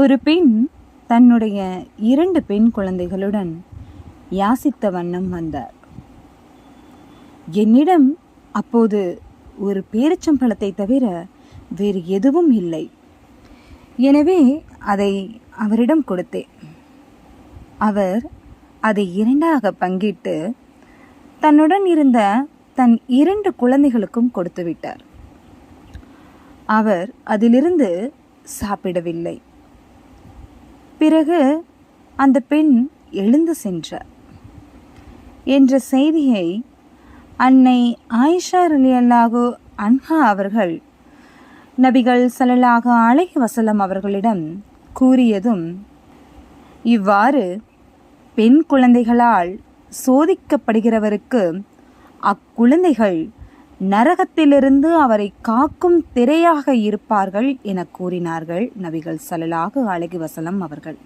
ஒரு பெண் தன்னுடைய இரண்டு பெண் குழந்தைகளுடன் யாசித்த வண்ணம் வந்தார். என்னிடம் அப்போது ஒரு பேரிச்சம்பழத்தை தவிர வேறு எதுவும் இல்லை. எனவே அதை அவரிடம் கொடுத்தேன். அவர் அதை இரண்டாக பங்கிட்டு தன்னுடன் இருந்த தன் இரண்டு குழந்தைகளுக்கும் கொடுத்து விட்டார். அவர் அதிலிருந்து சாப்பிடவில்லை. பிறகு அந்த பெண் எழுந்து சென்றார். என்ற செய்தியை அன்னை ஆயிஷா ரலியல்லாகு அன்ஹா அவர்கள் நபிகள் சலலாக அலைஹி வசலம் அவர்களிடம் கூறியதும் இவ்வாறு பெண் குழந்தைகளால் சோதிக்கப்படுகிறவருக்கு அக்குழந்தைகள் நரகத்திலிருந்து அவரை காக்கும் திரையாக இருப்பார்கள் என கூறினார்கள் நபிகள் ஸல்லல்லாஹு அழகி வசலம் அவர்கள்.